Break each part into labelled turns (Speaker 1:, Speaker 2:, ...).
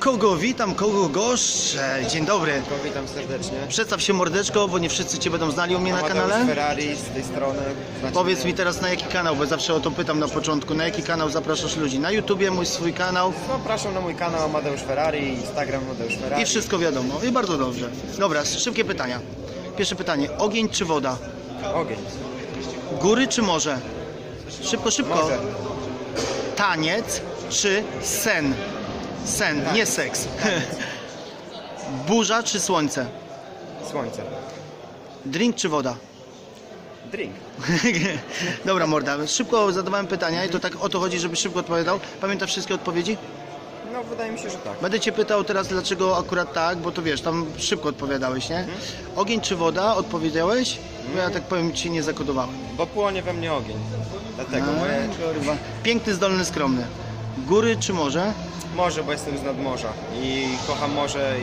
Speaker 1: Kogo witam, kogo goszczę. Dzień dobry.
Speaker 2: Witam serdecznie.
Speaker 1: Przedstaw się mordeczko, bo nie wszyscy Cię będą znali u mnie na
Speaker 2: Amadeusz
Speaker 1: kanale.
Speaker 2: Ferrari z tej strony. Znacie
Speaker 1: Powiedz
Speaker 2: mnie?
Speaker 1: mi teraz na jaki kanał, bo zawsze o to pytam na początku. Na jaki kanał zapraszasz ludzi? Na YouTubie mój swój kanał
Speaker 2: Zapraszam na mój kanał Amadeusz Ferrari, Instagram Amadeusz Ferrari.
Speaker 1: i wszystko wiadomo. I bardzo dobrze. Dobra, szybkie pytania. Pierwsze pytanie. Ogień czy woda?
Speaker 2: Ogień.
Speaker 1: Góry czy morze? Szybko, szybko.
Speaker 2: Morze.
Speaker 1: Taniec czy sen? Sen, nie seks. Burza czy słońce?
Speaker 2: Słońce.
Speaker 1: Drink czy woda?
Speaker 2: Drink.
Speaker 1: Dobra, morda. Szybko zadawałem pytania i to tak o to chodzi, żeby szybko odpowiadał. Pamiętasz wszystkie odpowiedzi?
Speaker 2: No wydaje mi się, że tak.
Speaker 1: Będę cię pytał teraz, dlaczego akurat tak, bo to wiesz, tam szybko odpowiadałeś, nie? Ogień czy woda? Odpowiedziałeś? Bo ja tak powiem ci nie zakodowałem.
Speaker 2: Bo płonie we mnie ogień. Dlatego moje...
Speaker 1: kurwa. Piękny, zdolny, skromny. Góry czy morze?
Speaker 2: Morze, bo jestem z nadmorza i kocham morze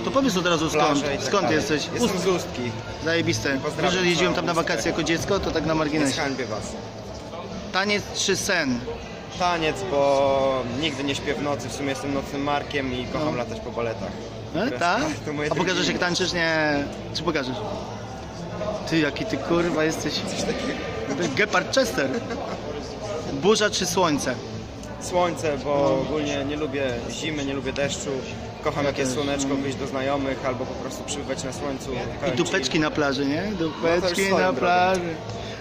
Speaker 2: i
Speaker 1: To powiedz od razu skąd,
Speaker 2: plaże i tak
Speaker 1: skąd
Speaker 2: dalej.
Speaker 1: jesteś?
Speaker 2: Jestem z Ustki.
Speaker 1: Zajebiste.
Speaker 2: Pozdrawiam
Speaker 1: Wiesz, że jeździłem tam na
Speaker 2: całą
Speaker 1: wakacje
Speaker 2: Ustkę.
Speaker 1: jako dziecko, to tak na
Speaker 2: Nie
Speaker 1: marginesie.
Speaker 2: zhańbię was.
Speaker 1: Taniec czy sen?
Speaker 2: Taniec, bo nigdy nie śpię w nocy. W sumie jestem nocnym markiem i kocham
Speaker 1: No.
Speaker 2: latać po baletach.
Speaker 1: E,
Speaker 2: To-
Speaker 1: tak?
Speaker 2: to moje
Speaker 1: A pokażesz jak tańczysz? Nie. Czy pokażesz? Ty, jaki ty kurwa jesteś. Gepard Chester. Burza czy słońce?
Speaker 2: Słońce, bo ogólnie nie lubię zimy, nie lubię deszczu. Kocham
Speaker 1: Ja
Speaker 2: jak jest
Speaker 1: też.
Speaker 2: słoneczko, wyjść do znajomych albo po prostu przybywać na słońcu.
Speaker 1: I dupeczki na plaży, nie?
Speaker 2: No
Speaker 1: Dupeczki
Speaker 2: swoją
Speaker 1: na plaży.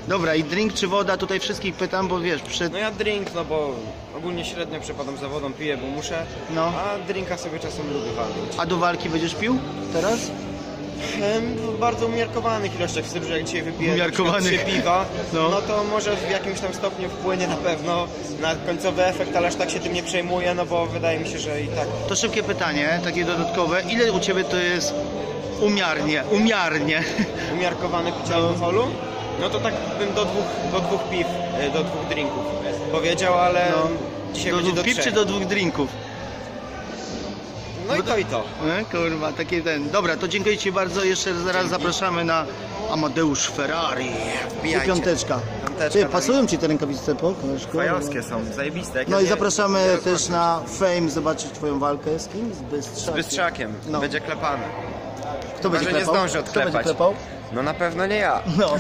Speaker 1: Dobra, i drink czy woda? Tutaj wszystkich pytam, bo wiesz, przed...
Speaker 2: No ja drink, no bo ogólnie średnio przepadam za wodą, piję, bo muszę.
Speaker 1: No.
Speaker 2: A drinka sobie czasem lubię walnąć.
Speaker 1: A do walki będziesz pił teraz?
Speaker 2: W bardzo umiarkowanych ilościach, w tym, że jak dzisiaj wypiję trzy piwa,
Speaker 1: No.
Speaker 2: no. to może w jakimś tam stopniu wpłynie na pewno na końcowy efekt, ale aż tak się tym nie przejmuję, no bo wydaje mi się, że i tak
Speaker 1: To szybkie pytanie, takie dodatkowe. Ile u Ciebie to jest umiarnie, umiarnie?
Speaker 2: umiarkowane picie alkoholu, no to tak bym do dwóch, do dwóch piw, e, do dwóch drinków powiedział, ale
Speaker 1: No.
Speaker 2: dzisiaj
Speaker 1: Do
Speaker 2: będzie
Speaker 1: dwóch
Speaker 2: do
Speaker 1: piw czy do dwóch drinków?
Speaker 2: No i to i to.
Speaker 1: E, kurwa, taki ten. Dobra, to dziękuję Ci bardzo. Jeszcze zaraz zapraszamy na Amadeusz Ferrari. I
Speaker 2: Wbijajcie.
Speaker 1: piąteczka.
Speaker 2: Piąteczka
Speaker 1: Ty,
Speaker 2: na
Speaker 1: pasują Ci te rękawice, pokaż. kurwa.
Speaker 2: Fajowskie są, zajebiste. Jak
Speaker 1: No
Speaker 2: ja
Speaker 1: i
Speaker 2: nie-
Speaker 1: zapraszamy też
Speaker 2: rozmawiam.
Speaker 1: na Fame zobaczyć Twoją walkę z kim? Z
Speaker 2: Z
Speaker 1: Bystrzakiem.
Speaker 2: Bystrzakiem,
Speaker 1: No.
Speaker 2: będzie klepany.
Speaker 1: Kto będzie
Speaker 2: Może nie
Speaker 1: klepał?
Speaker 2: zdąży
Speaker 1: Kto będzie
Speaker 2: odklepać.
Speaker 1: klepał?
Speaker 2: No na pewno nie ja.
Speaker 1: No.